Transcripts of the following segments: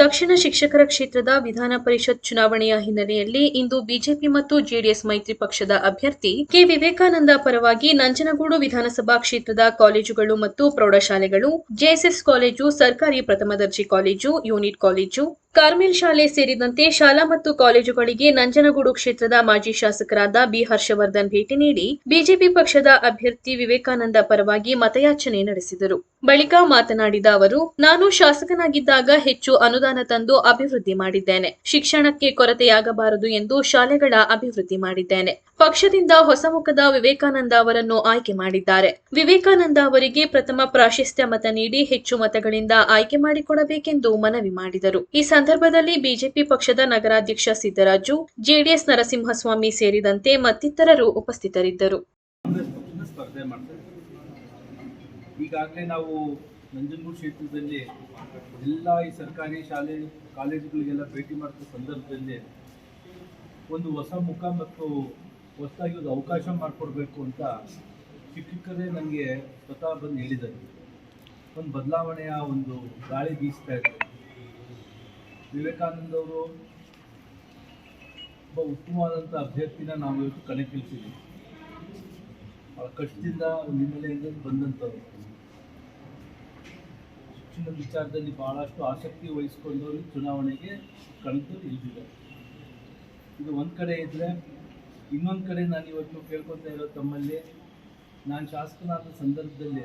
ದಕ್ಷಿಣ ಶಿಕ್ಷಕರ ಕ್ಷೇತ್ರದ ವಿಧಾನ ಪರಿಷತ್ ಚುನಾವಣೆಯ ಹಿನ್ನೆಲೆಯಲ್ಲಿ ಇಂದು ಬಿಜೆಪಿ ಮತ್ತು ಜೆಡಿಎಸ್ ಮೈತ್ರಿ ಪಕ್ಷದ ಅಭ್ಯರ್ಥಿ ಕೆ. ವಿವೇಕಾನಂದ ಪರವಾಗಿ ನಂಜನಗೂಡು ವಿಧಾನಸಭಾ ಕ್ಷೇತ್ರದ ಕಾಲೇಜುಗಳು ಮತ್ತು ಪ್ರೌಢಶಾಲೆಗಳು ಜೆಎಸ್ಎಸ್ ಕಾಲೇಜು, ಸರ್ಕಾರಿ ಪ್ರಥಮ ದರ್ಜೆ ಕಾಲೇಜು, ಯೂನಿಟ್ ಕಾಲೇಜು ಕಾರ್ಮೆಲ್ ಶಾಲೆ ಸೇರಿದಂತೆ ಶಾಲಾ ಮತ್ತು ಕಾಲೇಜುಗಳಿಗೆ ನಂಜನಗೂಡು ಕ್ಷೇತ್ರದ ಮಾಜಿ ಶಾಸಕರಾದ ಬಿ ಹರ್ಷವರ್ಧನ್ ಭೇಟಿ ನೀಡಿ ಬಿಜೆಪಿ ಪಕ್ಷದ ಅಭ್ಯರ್ಥಿ ವಿವೇಕಾನಂದ ಪರವಾಗಿ ಮತಯಾಚನೆ ನಡೆಸಿದರು. ಬಳಿಕ ಮಾತನಾಡಿದ ಅವರು, ನಾನು ಶಾಸಕನಾಗಿದ್ದಾಗ ಹೆಚ್ಚು ಅನುದಾನ ತಂದು ಅಭಿವೃದ್ಧಿ ಮಾಡಿದ್ದೇನೆ. ಶಿಕ್ಷಣಕ್ಕೆ ಕೊರತೆಯಾಗಬಾರದು ಎಂದು ಶಾಲೆಗಳ ಅಭಿವೃದ್ಧಿ ಮಾಡಿದ್ದೇನೆ. ಪಕ್ಷದಿಂದ ಹೊಸ ಮುಖದ ವಿವೇಕಾನಂದ ಅವರನ್ನು ಆಯ್ಕೆ ಮಾಡಿದ್ದಾರೆ. ವಿವೇಕಾನಂದ ಅವರಿಗೆ ಪ್ರಥಮ ಪ್ರಾಶಸ್ತ್ಯ ಮತ ನೀಡಿ ಹೆಚ್ಚು ಮತಗಳಿಂದ ಆಯ್ಕೆ ಮಾಡಿಕೊಡಬೇಕೆಂದು ಮನವಿ ಮಾಡಿದರು. ಈ ಸಂದರ್ಭದಲ್ಲಿ ಬಿಜೆಪಿ ಪಕ್ಷದ ನಗರಾಧ್ಯಕ್ಷ ಸಿದ್ದರಾಜು, ಜೆಡಿಎಸ್ ನರಸಿಂಹಸ್ವಾಮಿ ಸೇರಿದಂತೆ ಮತ್ತಿತರರು ಉಪಸ್ಥಿತರಿದ್ದರು. ಈಗಾಗಲೇ ನಾವು ನಂಜನಗೂಡು ಕ್ಷೇತ್ರದಲ್ಲಿ ಎಲ್ಲ ಸರ್ಕಾರಿ ಶಾಲೆ ಕಾಲೇಜುಗಳಿಗೆಲ್ಲ ಭೇಟಿ ಮಾಡಿದ ಸಂದರ್ಭದಲ್ಲಿ ಒಂದು ಹೊಸ ಮುಖ ಮತ್ತು ಹೊಸದಾಗಿ ಒಂದು ಅವಕಾಶ ಮಾಡಿಕೊಡ್ಬೇಕು ಅಂತ ಶಿಕ್ಷಕರೇ ನನಗೆ ಸ್ವತಃ ಬಂದು ಹೇಳಿದ್ದಾರೆ ಒಂದು ಬದಲಾವಣೆಯ ಒಂದು ಗಾಳಿ ಬೀಸ್ತಾ ಇದೆ ವಿವೇಕಾನಂದ ಅವರು ಒಬ್ಬ ಉತ್ತಮವಾದಂಥ ಅಭ್ಯರ್ಥಿನ ನಾವು ಇವತ್ತು ಅವರ ಕಷ್ಟದಿಂದ ಹಿನ್ನೆಲೆಯಿಂದ ಬಂದಂಥವ್ರು. ಶಿಕ್ಷಣದ ವಿಚಾರದಲ್ಲಿ ಬಹಳಷ್ಟು ಆಸಕ್ತಿ ವಹಿಸ್ಕೊಂಡವರು ಚುನಾವಣೆಗೆ ಕಣಕ್ಕೆ ಇಳಿದಿದ್ದಾರೆ. ಇದು ಒಂದು ಕಡೆ ಇದ್ದರೆ ಇನ್ನೊಂದು ಕಡೆ ನಾನು ಇವತ್ತು ಕೇಳ್ಕೊತಾ ಇರೋ ತಮ್ಮಲ್ಲಿ, ನಾನು ಶಾಸಕನಾದ ಸಂದರ್ಭದಲ್ಲಿ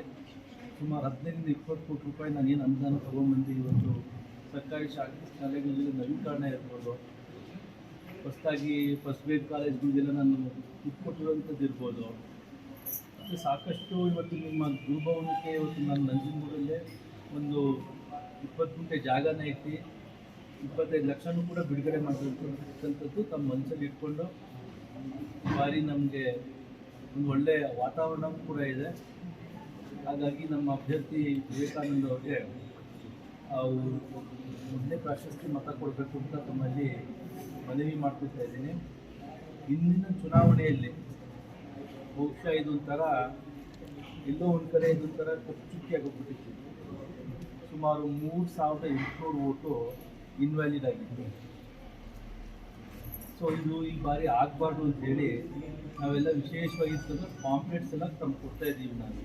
ಸುಮಾರು ಹದಿನೈದರಿಂದ ಇಪ್ಪತ್ತು ಕೋಟಿ ರೂಪಾಯಿ ನಾನು ಏನು ಅನುದಾನ ತೊಗೊಂಬಂದು ಇವತ್ತು ಸರ್ಕಾರಿ ಶಾಲೆ ಶಾಲೆಗಳಲ್ಲಿ ನವೀಕರಣ ಇರ್ಬೋದು, ಹೊಸದಾಗಿ ಫಸ್ಟ್ ಗ್ರೇಡ್ ಕಾಲೇಜ್ಗಳಿಗೆಲ್ಲ ನಾನು ದುಡ್ಡು ಕೊಟ್ಟಿರುವಂಥದ್ದು ಇರ್ಬೋದು. ಮತ್ತು ಸಾಕಷ್ಟು ಇವತ್ತು ನಿಮ್ಮ ಗುರುಭವನಕ್ಕೆ ಇವತ್ತು ನಾನು ನಂಜನಗೂಡಲ್ಲೇ ಒಂದು ಇಪ್ಪತ್ತು ಗುಂಟೆ ಜಾಗನ ಇಟ್ಟು ಇಪ್ಪತ್ತೈದು ಲಕ್ಷನೂ ಕೂಡ ಬಿಡುಗಡೆ ಮಾಡಿರ್ತಕ್ಕಂಥದ್ದು ತಮ್ಮ ಮನಸ್ಸಲ್ಲಿ ಇಟ್ಕೊಂಡು ಬಾರಿ ನಮಗೆ ಒಂದು ಒಳ್ಳೆಯ ವಾತಾವರಣ ಕೂಡ ಇದೆ. ಹಾಗಾಗಿ ನಮ್ಮ ಅಭ್ಯರ್ಥಿ ವಿವೇಕಾನಂದ ಅವ್ರಿಗೆ ಅವರು ಮೊದಲನೇ ಪ್ರಾಶಸ್ತಿ ಮತ ಕೊಡಬೇಕು ಅಂತ ತಮ್ಮಲ್ಲಿ ಮನವಿ ಮಾಡ್ಕೊಳ್ತಾ ಇದ್ದೀನಿ. ಇಂದಿನ ಚುನಾವಣೆಯಲ್ಲಿ ಬಹುಶಃ ಇದೊಂಥರ ಎಲ್ಲೋ ಒಂದು ಕಡೆ ಇದೊಂಥರ ಆಗೋಗ್ಬಿಟ್ಟಿತ್ತು. ಸುಮಾರು ಮೂರು ಸಾವಿರದ ಎಂಟುನೂರು ಓಟು ಇನ್ವ್ಯಾಲಿಡ್ ಆಗಿತ್ತು. ಸೊ ಇದು ಈ ಬಾರಿ ಆಗಬಾರ್ದು ಅಂತ ಹೇಳಿ ನಾವೆಲ್ಲ ವಿಶೇಷವಾಗಿ ಪಾಂಪ್ಲೆಟ್ಸ್ ಎಲ್ಲ ತಂದು ಕೊಡ್ತಾ ಇದ್ದೀವಿ ನಾನು.